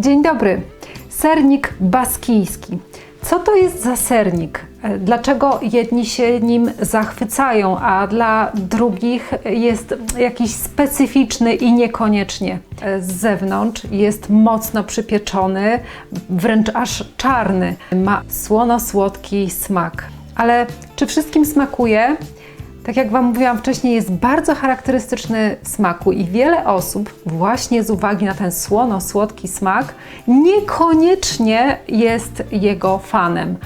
Dzień dobry. Sernik baskijski. Co to jest za sernik? Dlaczego jedni się nim zachwycają, a dla drugich jest jakiś specyficzny i niekoniecznie? Z zewnątrz jest mocno przypieczony, wręcz aż czarny. Ma słono-słodki smak. Ale czy wszystkim smakuje? Tak jak Wam mówiłam wcześniej, jest bardzo charakterystyczny smaku i wiele osób właśnie z uwagi na ten słono-słodki smak niekoniecznie jest jego fanem.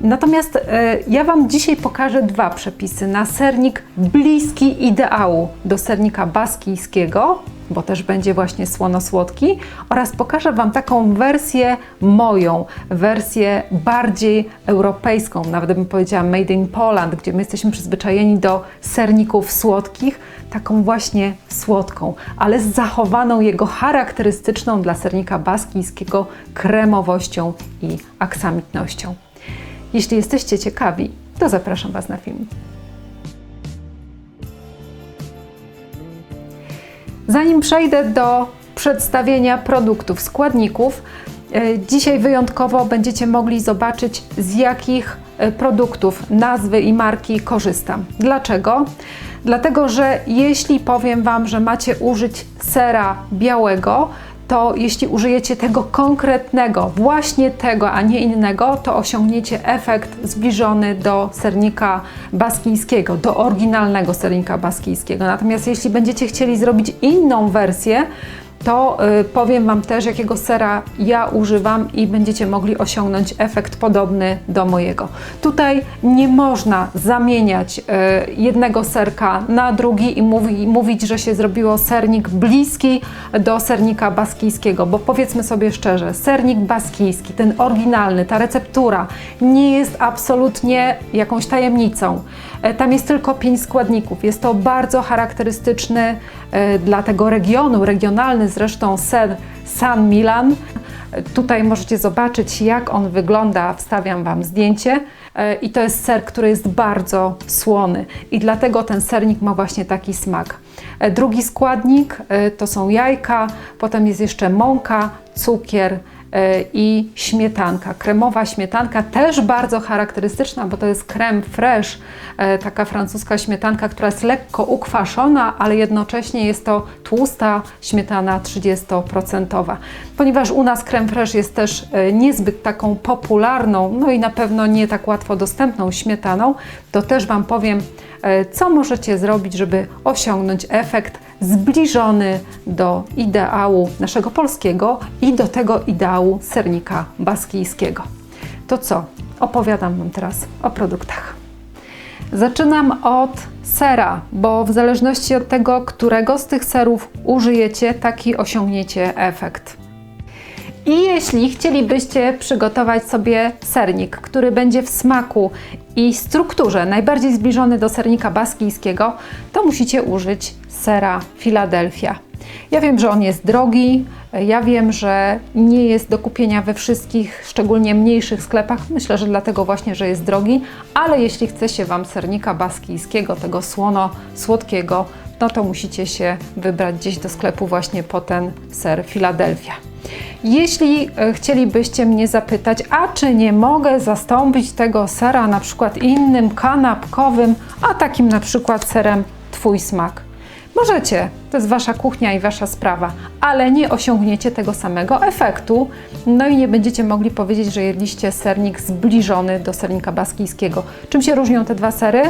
Natomiast e, ja Wam dzisiaj pokażę dwa przepisy na sernik bliski ideału do sernika baskijskiego, bo też będzie właśnie słono-słodki, oraz pokażę Wam taką wersję moją, wersję bardziej europejską, nawet bym powiedziała made in Poland, gdzie my jesteśmy przyzwyczajeni do serników słodkich, taką właśnie słodką, ale z zachowaną jego charakterystyczną dla sernika baskijskiego kremowością i aksamitnością. Jeśli jesteście ciekawi, to zapraszam Was na film. Zanim przejdę do przedstawienia produktów, składników, e, dzisiaj wyjątkowo będziecie mogli zobaczyć z jakich e, produktów, nazwy i marki korzystam. Dlaczego? Dlatego, że jeśli powiem Wam, że macie użyć sera białego, to jeśli użyjecie tego konkretnego, właśnie tego, a nie innego, to osiągniecie efekt zbliżony do sernika baskijskiego, do oryginalnego sernika baskijskiego. Natomiast jeśli będziecie chcieli zrobić inną wersję, to y, powiem Wam też, jakiego sera ja używam i będziecie mogli osiągnąć efekt podobny do mojego. Tutaj nie można zamieniać y, jednego serka na drugi i mówi, mówić, że się zrobiło sernik bliski do sernika baskijskiego, bo powiedzmy sobie szczerze, sernik baskijski, ten oryginalny, ta receptura nie jest absolutnie jakąś tajemnicą. E, Tam jest tylko pięć składników. Jest to bardzo charakterystyczny e, dla tego regionu, regionalny zresztą ser San Milan. Tutaj możecie zobaczyć, jak on wygląda. Wstawiam Wam zdjęcie. E, I to jest ser, który jest bardzo słony i dlatego ten sernik ma właśnie taki smak. E, Drugi składnik e, to są jajka, potem jest jeszcze mąka, cukier, i śmietanka. Kremowa śmietanka też bardzo charakterystyczna, bo to jest creme fraiche, e, taka francuska śmietanka, która jest lekko ukwaszona, ale jednocześnie jest to tłusta śmietana 30%. Ponieważ u nas creme fraiche jest też e, niezbyt taką popularną, no i na pewno nie tak łatwo dostępną śmietaną, to też Wam powiem, e, co możecie zrobić, żeby osiągnąć efekt zbliżony do ideału naszego polskiego i do tego ideału sernika baskijskiego. To co? Opowiadam Wam teraz o produktach. Zaczynam od sera, bo w zależności od tego, którego z tych serów użyjecie, taki osiągniecie efekt. I jeśli chcielibyście przygotować sobie sernik, który będzie w smaku i strukturze najbardziej zbliżony do sernika baskijskiego, to musicie użyć sera Philadelphia. Ja wiem, że on jest drogi, ja wiem, że nie jest do kupienia we wszystkich, szczególnie mniejszych sklepach. Myślę, że dlatego właśnie, że jest drogi, ale jeśli chce się Wam sernika baskijskiego, tego słono-słodkiego, no to musicie się wybrać gdzieś do sklepu właśnie po ten ser Philadelphia. Jeśli e, chcielibyście mnie zapytać, a czy nie mogę zastąpić tego sera na przykład innym kanapkowym, a takim na przykład serem Twój smak? Możecie, to jest Wasza kuchnia i Wasza sprawa, ale nie osiągniecie tego samego efektu, no i nie będziecie mogli powiedzieć, że jedliście sernik zbliżony do sernika baskijskiego. Czym się różnią te dwa sery?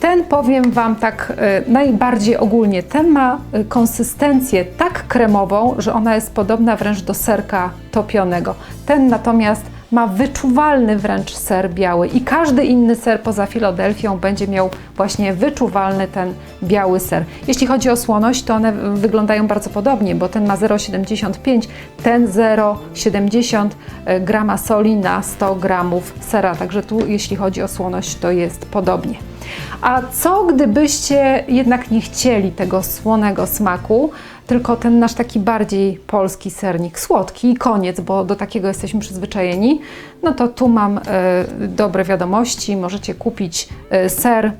Ten powiem Wam tak e, najbardziej ogólnie. Ten ma e, konsystencję tak kremową, że ona jest podobna wręcz do serka topionego. Ten natomiast ma wyczuwalny wręcz ser biały i każdy inny ser poza Filadelfią będzie miał właśnie wyczuwalny ten biały ser. Jeśli chodzi o słoność, to one wyglądają bardzo podobnie, bo ten ma 0,75, ten 0,70 grama soli na 100 gramów sera, także tu jeśli chodzi o słoność, to jest podobnie. A co gdybyście jednak nie chcieli tego słonego smaku, tylko ten nasz taki bardziej polski sernik, słodki i koniec, bo do takiego jesteśmy przyzwyczajeni, no to tu mam e, dobre wiadomości. Możecie kupić e, ser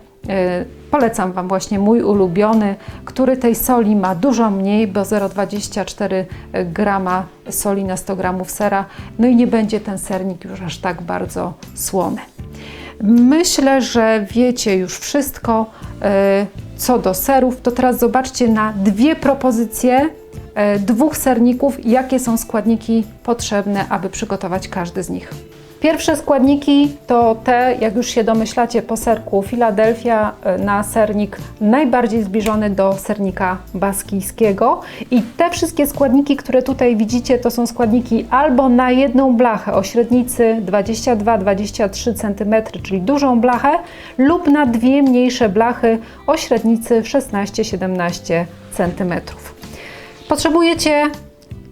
Polecam Wam właśnie mój ulubiony, który tej soli ma dużo mniej, bo 0,24 grama soli na 100 gramów sera. No i nie będzie ten sernik już aż tak bardzo słony. Myślę, że wiecie już wszystko e, co do serów. To teraz zobaczcie na dwie propozycje dwóch serników, jakie są składniki potrzebne, aby przygotować każdy z nich. Pierwsze składniki to te, jak już się domyślacie, po serku Philadelphia e, na sernik najbardziej zbliżony do sernika baskijskiego. I te wszystkie składniki, które tutaj widzicie, to są składniki albo na jedną blachę o średnicy 22-23 cm, czyli dużą blachę, lub na dwie mniejsze blachy o średnicy 16-17 cm. Potrzebujecie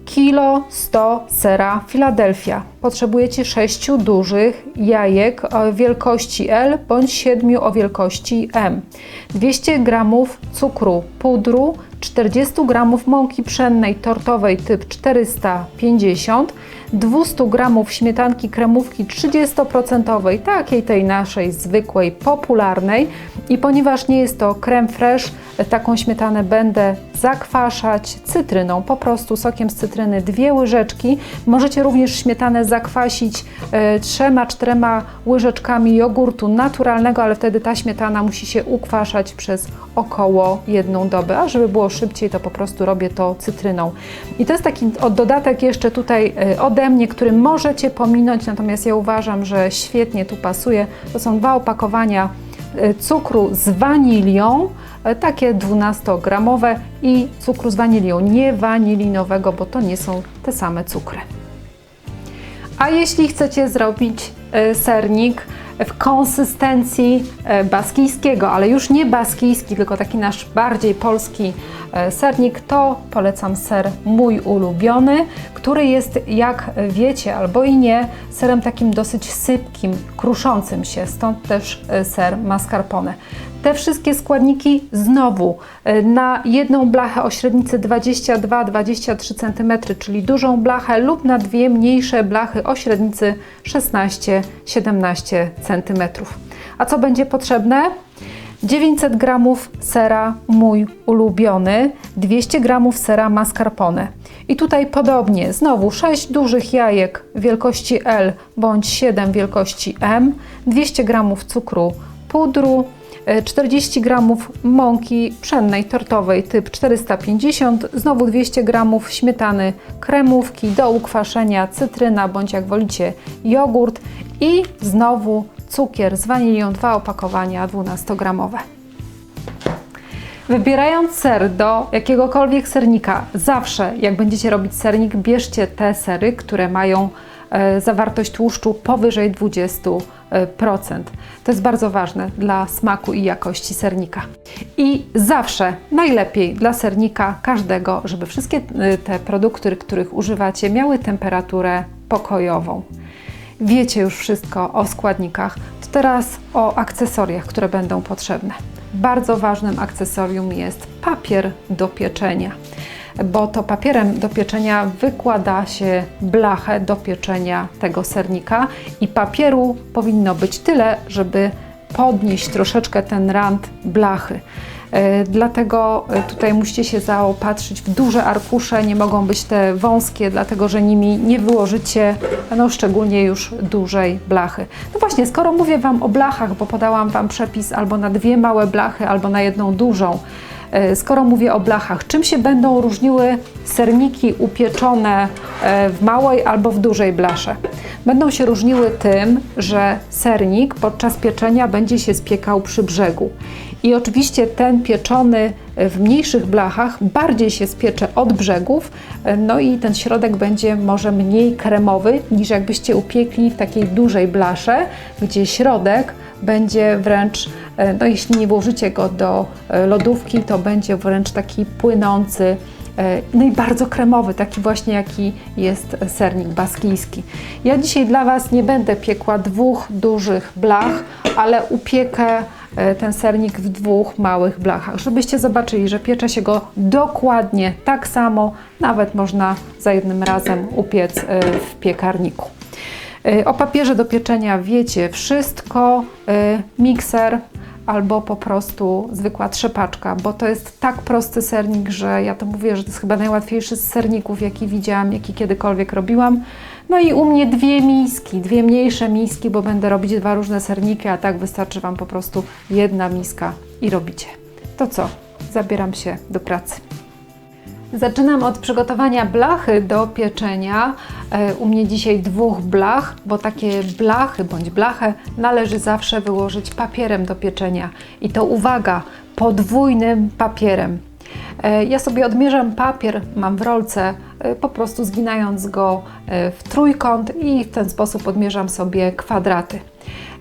kilo 100 sera Philadelphia. Potrzebujecie 6 dużych jajek o wielkości L bądź 7 o wielkości M. 200 g cukru pudru, 40 g mąki pszennej tortowej typ 450, 200 g śmietanki kremówki 30%, takiej tej naszej zwykłej, popularnej. I ponieważ nie jest to krem fresh, taką śmietanę będę zakwaszać cytryną, po prostu sokiem z cytryny dwie łyżeczki. Możecie również śmietanę zakwasić e, trzema, czterema łyżeczkami jogurtu naturalnego, ale wtedy ta śmietana musi się ukwaszać przez około jedną dobę, a żeby było szybciej, to po prostu robię to cytryną. I to jest taki dodatek jeszcze tutaj e, ode mnie, który możecie pominąć, natomiast ja uważam, że świetnie tu pasuje. To są dwa opakowania e, cukru z wanilią, e, takie 12-gramowe i cukru z wanilią, nie wanilinowego, bo to nie są te same cukry. A jeśli chcecie zrobić sernik, w konsystencji e, baskijskiego, ale już nie baskijski, tylko taki nasz bardziej polski e, sernik, to polecam ser mój ulubiony, który jest, jak wiecie albo i nie, serem takim dosyć sypkim, kruszącym się, stąd też e, ser mascarpone. Te wszystkie składniki znowu na jedną blachę o średnicy 22-23 cm, czyli dużą blachę, lub na dwie mniejsze blachy o średnicy 16-17 cm. A co będzie potrzebne? 900 g sera mój ulubiony, 200 g sera mascarpone. I tutaj podobnie, znowu 6 dużych jajek wielkości L bądź 7 wielkości M, 200 g cukru pudru, 40 g mąki pszennej tortowej typ 450, znowu 200 g śmietany kremówki do ukwaszenia, cytryna bądź jak wolicie jogurt i znowu cukier z wanilią, dwa opakowania 12-gramowe. Wybierając ser do jakiegokolwiek sernika, zawsze jak będziecie robić sernik, bierzcie te sery, które mają zawartość tłuszczu powyżej 20%. To jest bardzo ważne dla smaku i jakości sernika. I zawsze najlepiej dla sernika każdego, żeby wszystkie e, te produkty, których używacie, miały temperaturę pokojową. Wiecie już wszystko o składnikach, to teraz o akcesoriach, które będą potrzebne. Bardzo ważnym akcesorium jest papier do pieczenia, bo to papierem do pieczenia wykłada się blachę do pieczenia tego sernika i papieru powinno być tyle, żeby podnieść troszeczkę ten rand blachy. E, dlatego e, tutaj musicie się zaopatrzyć w duże arkusze, nie mogą być te wąskie, dlatego że nimi nie wyłożycie, no szczególnie już dużej blachy. No właśnie, skoro mówię Wam o blachach, bo podałam Wam przepis albo na dwie małe blachy, albo na jedną dużą, skoro mówię o blachach, czym się będą różniły serniki upieczone w małej albo w dużej blasze? Będą się różniły tym, że sernik podczas pieczenia będzie się spiekał przy brzegu. I oczywiście ten pieczony w mniejszych blachach bardziej się spiecze od brzegów, no i ten środek będzie może mniej kremowy niż jakbyście upiekli w takiej dużej blasze, gdzie środek będzie wręcz, no jeśli nie włożycie go do e, lodówki, to będzie wręcz taki płynący, e, no i bardzo kremowy, taki właśnie jaki jest sernik baskijski. Ja dzisiaj dla Was nie będę piekła dwóch dużych blach, ale upiekę E, ten sernik w dwóch małych blachach, żebyście zobaczyli, że piecze się go dokładnie tak samo, nawet można za jednym razem upiec e, w piekarniku. E, o papierze do pieczenia wiecie wszystko. Mikser albo po prostu zwykła trzepaczka, bo to jest tak prosty sernik, że ja to mówię, że to jest chyba najłatwiejszy z serników, jaki widziałam, jaki kiedykolwiek robiłam. No i u mnie dwie miski, dwie mniejsze miski, bo będę robić dwa różne serniki, a tak wystarczy Wam po prostu jedna miska i robicie. To co? Zabieram się do pracy. Zaczynam od przygotowania blachy do pieczenia. E, U mnie dzisiaj dwóch blach, bo takie blachy bądź blachę należy zawsze wyłożyć papierem do pieczenia. I to uwaga, podwójnym papierem. E, Ja sobie odmierzam papier, mam w rolce, e, po prostu zginając go w trójkąt i w ten sposób odmierzam sobie kwadraty.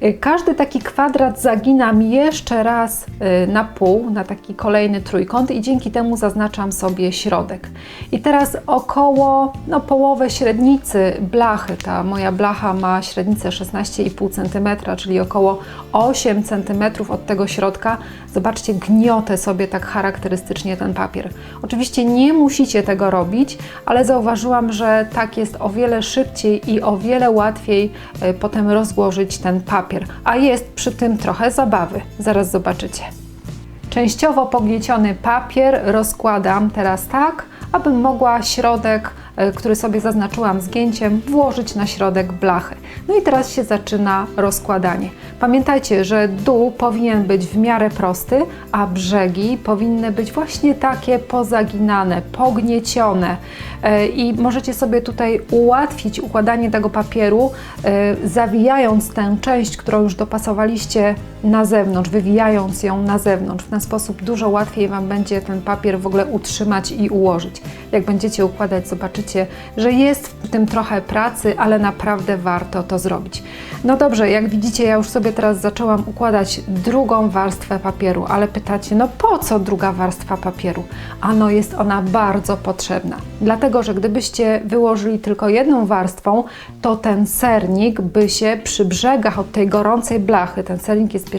E, Każdy taki kwadrat zaginam jeszcze raz e, na pół, na taki kolejny trójkąt i dzięki temu zaznaczam sobie środek. I teraz około no, połowę średnicy blachy, ta moja blacha ma średnicę 16,5 cm, czyli około 8 cm od tego środka. Zobaczcie, gniotę sobie tak charakterystycznie ten papier. Oczywiście nie musicie tego robić, ale zauważyłam, że tak jest o wiele szybciej i o wiele łatwiej e, potem rozłożyć ten papier. A jest przy tym trochę zabawy. Zaraz zobaczycie. Częściowo pognieciony papier rozkładam teraz tak, abym mogła środek, który sobie zaznaczyłam zgięciem, włożyć na środek blachy. No i teraz się zaczyna rozkładanie. Pamiętajcie, że dół powinien być w miarę prosty, a brzegi powinny być właśnie takie pozaginane, pogniecione. E, I możecie sobie tutaj ułatwić układanie tego papieru, e, zawijając tę część, którą już dopasowaliście na zewnątrz, wywijając ją na zewnątrz. W ten sposób dużo łatwiej Wam będzie ten papier w ogóle utrzymać i ułożyć. Jak będziecie układać, zobaczycie, że jest w tym trochę pracy, ale naprawdę warto to zrobić. No dobrze, jak widzicie, ja już sobie teraz zaczęłam układać drugą warstwę papieru, ale pytacie, no po co druga warstwa papieru? Ano jest ona bardzo potrzebna. Dlatego, że gdybyście wyłożyli tylko jedną warstwą, to ten sernik by się przy brzegach od tej gorącej blachy, ten sernik jest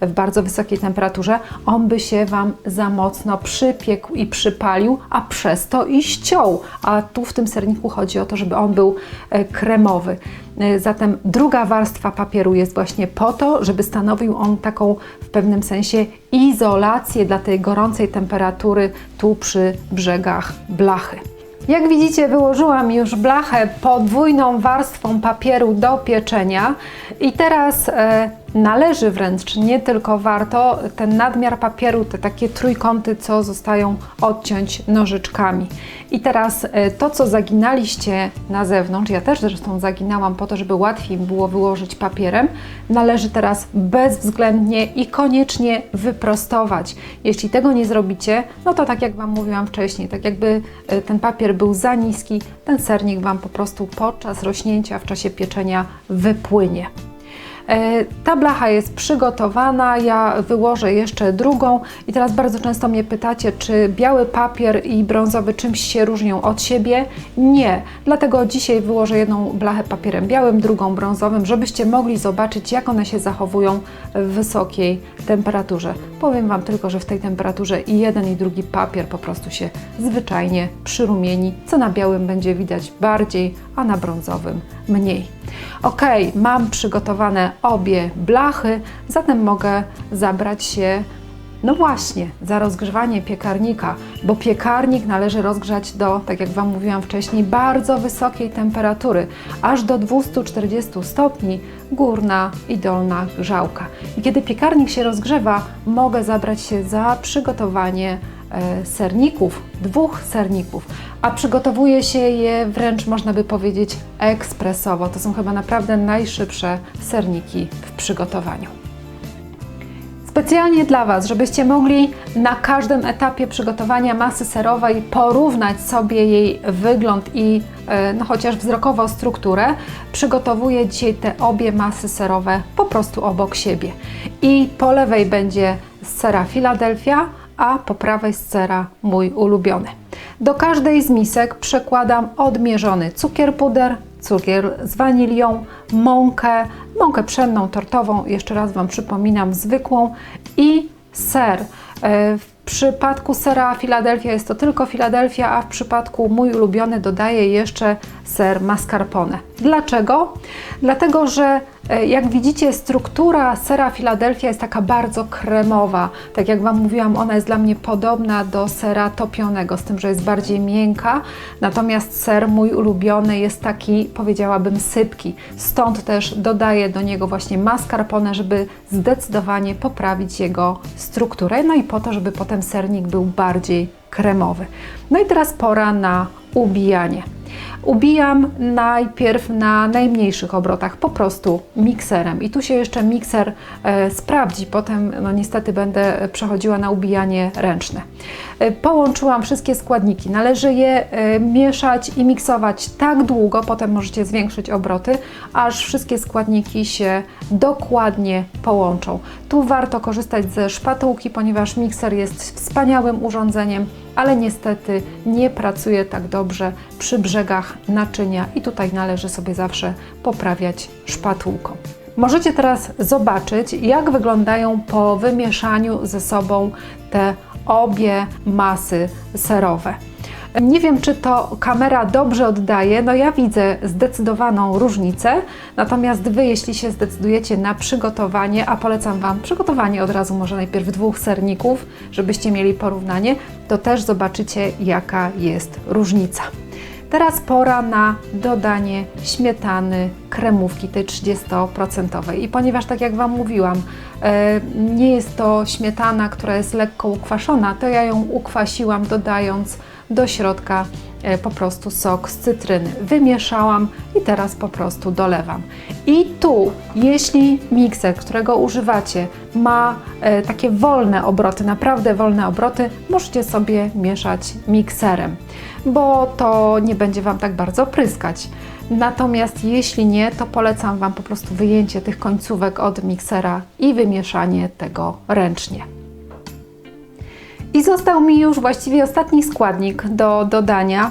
w bardzo wysokiej temperaturze, on by się Wam za mocno przypiekł i przypalił, a przez to i ściął. A tu w tym serniku chodzi o to, żeby on był e, kremowy. E, Zatem druga warstwa papieru jest właśnie po to, żeby stanowił on taką w pewnym sensie izolację dla tej gorącej temperatury tu przy brzegach blachy. Jak widzicie, wyłożyłam już blachę podwójną warstwą papieru do pieczenia i teraz e, należy wręcz, nie tylko warto, ten nadmiar papieru, te takie trójkąty, co zostają odciąć nożyczkami. I teraz e, to, co zaginaliście na zewnątrz, ja też zresztą zaginałam po to, żeby łatwiej było wyłożyć papierem, należy teraz bezwzględnie i koniecznie wyprostować. Jeśli tego nie zrobicie, no to tak jak Wam mówiłam wcześniej, tak jakby e, ten papier był za niski, ten sernik Wam po prostu podczas rośnięcia, w czasie pieczenia wypłynie. E, Ta blacha jest przygotowana, ja wyłożę jeszcze drugą i teraz bardzo często mnie pytacie, czy biały papier i brązowy czymś się różnią od siebie? Nie, dlatego dzisiaj wyłożę jedną blachę papierem białym, drugą brązowym, żebyście mogli zobaczyć, jak one się zachowują w wysokiej temperaturze. Powiem Wam tylko, że w tej temperaturze i jeden i drugi papier po prostu się zwyczajnie przyrumieni, co na białym będzie widać bardziej, a na brązowym mniej. Ok, mam przygotowane obie blachy, zatem mogę zabrać się, no właśnie, za rozgrzewanie piekarnika, bo piekarnik należy rozgrzać do, tak jak Wam mówiłam wcześniej, bardzo wysokiej temperatury, aż do 240 stopni, górna i dolna grzałka. I kiedy piekarnik się rozgrzewa, mogę zabrać się za przygotowanie serników, dwóch serników, a przygotowuje się je wręcz można by powiedzieć ekspresowo. To są chyba naprawdę najszybsze serniki w przygotowaniu. Specjalnie dla Was, żebyście mogli na każdym etapie przygotowania masy serowej porównać sobie jej wygląd i e, no, chociaż wzrokowo strukturę, przygotowuję dzisiaj te obie masy serowe po prostu obok siebie. I po lewej będzie sera Philadelphia, a po prawej z sera mój ulubiony. Do każdej z misek przekładam odmierzony cukier puder, cukier z wanilią, mąkę, mąkę pszenną, tortową, jeszcze raz Wam przypominam, zwykłą i ser. E, W przypadku sera Philadelphia jest to tylko Philadelphia, a w przypadku mój ulubiony dodaję jeszcze ser mascarpone. Dlaczego? Dlatego, że Jak widzicie, struktura sera Philadelphia jest taka bardzo kremowa. Tak jak Wam mówiłam, ona jest dla mnie podobna do sera topionego, z tym, że jest bardziej miękka. Natomiast ser mój ulubiony jest taki, powiedziałabym, sypki. Stąd też dodaję do niego właśnie mascarpone, żeby zdecydowanie poprawić jego strukturę. No i po to, żeby potem sernik był bardziej kremowy. No i teraz pora na ubijanie. Ubijam najpierw na najmniejszych obrotach, po prostu mikserem. I tu się jeszcze mikser e, sprawdzi, potem no niestety będę przechodziła na ubijanie ręczne. E, połączyłam wszystkie składniki. Należy je e, mieszać i miksować tak długo, potem możecie zwiększyć obroty, aż wszystkie składniki się dokładnie połączą. Tu warto korzystać ze szpatułki, ponieważ mikser jest wspaniałym urządzeniem, ale niestety nie pracuje tak dobrze przy brzegach naczynia i tutaj należy sobie zawsze poprawiać szpatułką. Możecie teraz zobaczyć, jak wyglądają po wymieszaniu ze sobą te obie masy serowe. Nie wiem, czy to kamera dobrze oddaje. No ja widzę zdecydowaną różnicę. Natomiast Wy, jeśli się zdecydujecie na przygotowanie, a polecam Wam przygotowanie od razu może najpierw dwóch serników, żebyście mieli porównanie, to też zobaczycie, jaka jest różnica. Teraz pora na dodanie śmietany kremówki tej 30%. I ponieważ, tak jak Wam mówiłam, e, nie jest to śmietana, która jest lekko ukwaszona, to ja ją ukwasiłam, dodając do środka e, po prostu sok z cytryny. Wymieszałam i teraz po prostu dolewam. I tu, jeśli mikser, którego używacie, ma e, takie wolne obroty, naprawdę wolne obroty, możecie sobie mieszać mikserem, bo to nie będzie Wam tak bardzo pryskać. Natomiast jeśli nie, to polecam Wam po prostu wyjęcie tych końcówek od miksera i wymieszanie tego ręcznie. I został mi już właściwie ostatni składnik do dodania.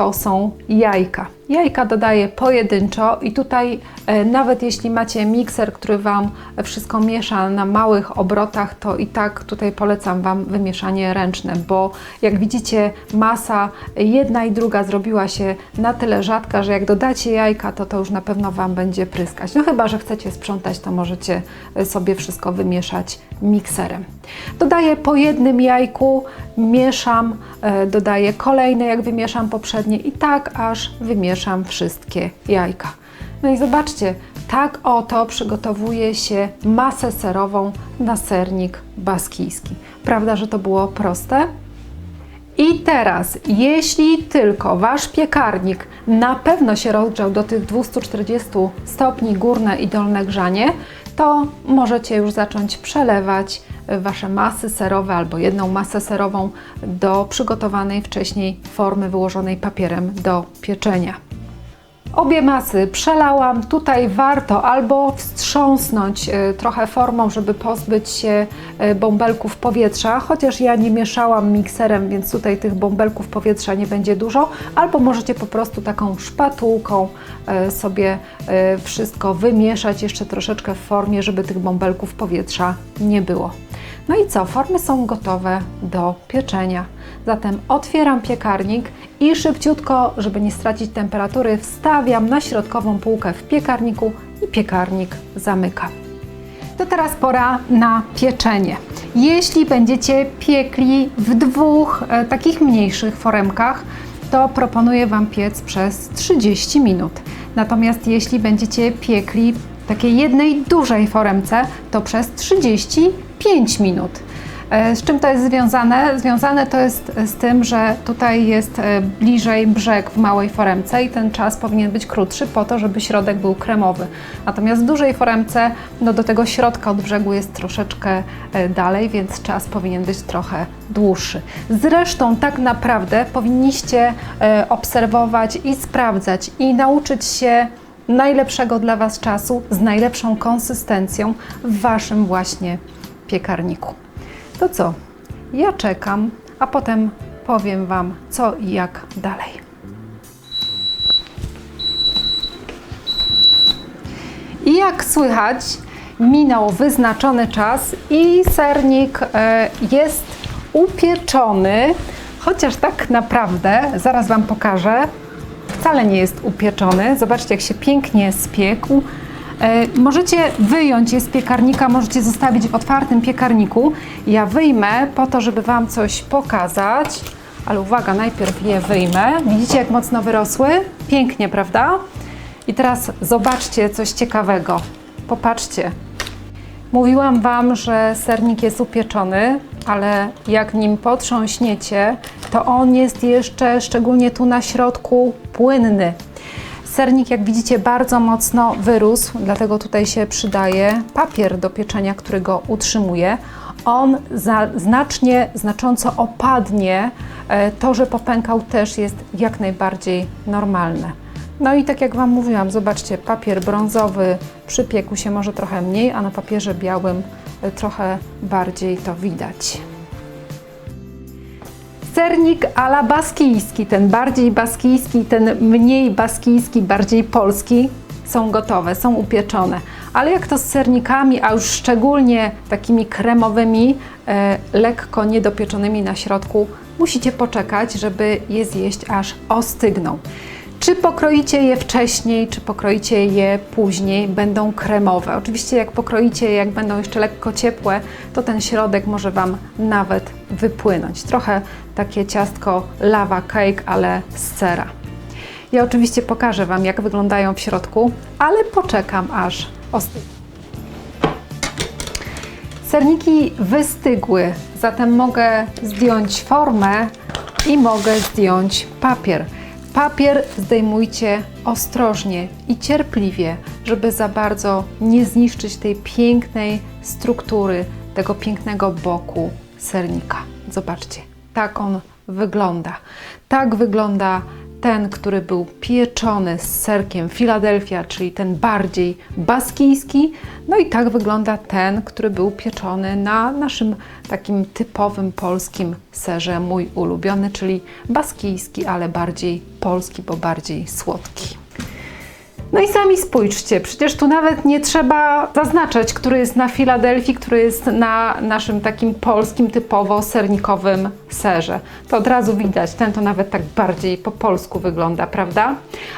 To są jajka. Jajka dodaję pojedynczo i tutaj e, nawet jeśli macie mikser, który Wam wszystko miesza na małych obrotach, to i tak tutaj polecam Wam wymieszanie ręczne, bo jak widzicie masa jedna i druga zrobiła się na tyle rzadka, że jak dodacie jajka, to to już na pewno Wam będzie pryskać. No chyba, że chcecie sprzątać, to możecie e, sobie wszystko wymieszać mikserem. Dodaję po jednym jajku, mieszam, e, dodaję kolejne, jak wymieszam poprzednie i tak aż wymieszam wszystkie jajka. No i zobaczcie, tak oto przygotowuje się masę serową na sernik baskijski. Prawda, że to było proste? I teraz, jeśli tylko Wasz piekarnik na pewno się rozgrzał do tych 240 stopni górne i dolne grzanie, to możecie już zacząć przelewać Wasze masy serowe albo jedną masę serową do przygotowanej wcześniej formy wyłożonej papierem do pieczenia. Obie masy przelałam. Tutaj warto albo wstrząsnąć e, trochę formą, żeby pozbyć się e, bąbelków powietrza, chociaż ja nie mieszałam mikserem, więc tutaj tych bąbelków powietrza nie będzie dużo, albo możecie po prostu taką szpatułką e, sobie wszystko wymieszać jeszcze troszeczkę w formie, żeby tych bąbelków powietrza nie było. No i co? Formy są gotowe do pieczenia. Zatem otwieram piekarnik i szybciutko, żeby nie stracić temperatury, wstawiam na środkową półkę w piekarniku i piekarnik zamykam. To teraz pora na pieczenie. Jeśli będziecie piekli w dwóch e, takich mniejszych foremkach, to proponuję Wam piec przez 30 minut. Natomiast jeśli będziecie piekli w takiej jednej dużej foremce, to przez 35 minut. E, Z czym to jest związane? Związane to jest z tym, że tutaj jest e, bliżej brzeg w małej foremce i ten czas powinien być krótszy po to, żeby środek był kremowy. Natomiast w dużej foremce no do tego środka od brzegu jest troszeczkę e, dalej, więc czas powinien być trochę dłuższy. Zresztą tak naprawdę powinniście obserwować i sprawdzać i nauczyć się najlepszego dla Was czasu z najlepszą konsystencją w Waszym właśnie piekarniku. To co? Ja czekam, a potem powiem Wam co i jak dalej. I jak słychać, minął wyznaczony czas i sernik e, jest upieczony, chociaż tak naprawdę, zaraz Wam pokażę, wcale nie jest upieczony. Zobaczcie, jak się pięknie spiekł. E, Możecie wyjąć je z piekarnika, możecie zostawić w otwartym piekarniku. Ja wyjmę po to, żeby Wam coś pokazać. Ale uwaga, najpierw je wyjmę. Widzicie, jak mocno wyrosły? Pięknie, prawda? I teraz zobaczcie coś ciekawego. Popatrzcie. Mówiłam Wam, że sernik jest upieczony, ale jak nim potrząśniecie, to on jest jeszcze, szczególnie tu na środku, płynny. Sernik, jak widzicie, bardzo mocno wyrósł, dlatego tutaj się przydaje papier do pieczenia, który go utrzymuje. On znacznie, znacząco opadnie. E, To, że popękał, też jest jak najbardziej normalne. No i tak jak Wam mówiłam, zobaczcie, papier brązowy przypiekł się może trochę mniej, a na papierze białym e, trochę bardziej to widać. Sernik ala baskijski, ten bardziej baskijski, ten mniej baskijski, bardziej polski, są gotowe, są upieczone. Ale jak to z sernikami, a już szczególnie takimi kremowymi, e, lekko niedopieczonymi na środku, musicie poczekać, żeby je zjeść aż ostygną. Czy pokroicie je wcześniej, czy pokroicie je później, będą kremowe. Oczywiście jak pokroicie jak będą jeszcze lekko ciepłe, to ten środek może Wam nawet wypłynąć. Trochę takie ciastko lava cake, ale z sera. Ja oczywiście pokażę Wam, jak wyglądają w środku, ale poczekam aż ostygną. Serniki wystygły, zatem mogę zdjąć formę i mogę zdjąć papier. Papier zdejmujcie ostrożnie i cierpliwie, żeby za bardzo nie zniszczyć tej pięknej struktury, tego pięknego boku sernika. Zobaczcie, tak on wygląda. Tak wygląda ten, który był pieczony z serkiem Philadelphia, czyli ten bardziej baskijski. No i tak wygląda ten, który był pieczony na naszym takim typowym polskim serze, mój ulubiony, czyli baskijski, ale bardziej polski, bo bardziej słodki. No i sami spójrzcie, przecież tu nawet nie trzeba zaznaczać, który jest na Filadelfii, który jest na naszym takim polskim, typowo sernikowym serze. To od razu widać, ten to nawet tak bardziej po polsku wygląda, prawda?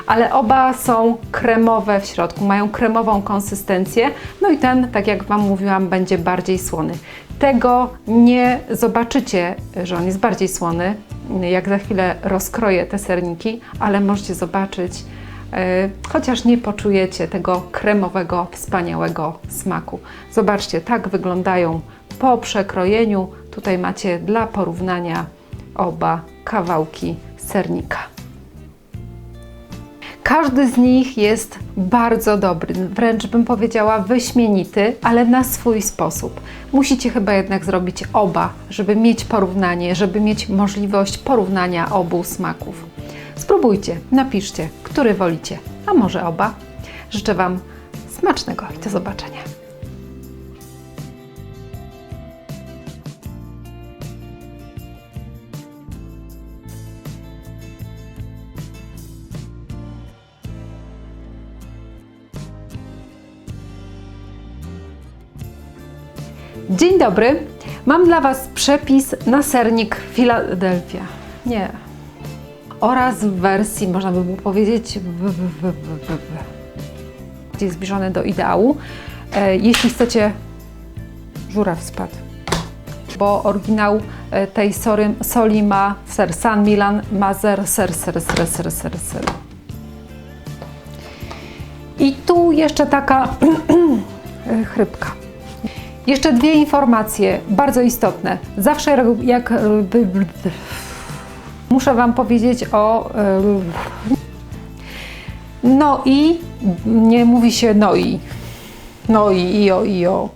Ale oba są kremowe w środku, mają kremową konsystencję. No i ten, tak jak Wam mówiłam, będzie bardziej słony. Tego nie zobaczycie, że on jest bardziej słony, jak za chwilę rozkroję te serniki, ale możecie zobaczyć, chociaż nie poczujecie tego kremowego, wspaniałego smaku. Zobaczcie, tak wyglądają po przekrojeniu. Tutaj macie dla porównania oba kawałki sernika. Każdy z nich jest bardzo dobry, wręcz bym powiedziała wyśmienity, ale na swój sposób. Musicie chyba jednak zrobić oba, żeby mieć porównanie, żeby mieć możliwość porównania obu smaków. Spróbujcie, napiszcie, który wolicie, a może oba. Życzę Wam smacznego i do zobaczenia. Dzień dobry. Mam dla Was przepis na sernik Philadelphia. Nie, oraz w wersji, można by było powiedzieć, jest zbliżony do ideału. E, jeśli chcecie, żuraw spadł, bo oryginał e, tej sory, soli ma ser San Milan, ma ser, ser, ser, ser, ser, ser, ser. I tu jeszcze taka chrypka. Jeszcze dwie informacje bardzo istotne. Zawsze jak muszę Wam powiedzieć o. No i nie mówi się no i. No i, i o, i o.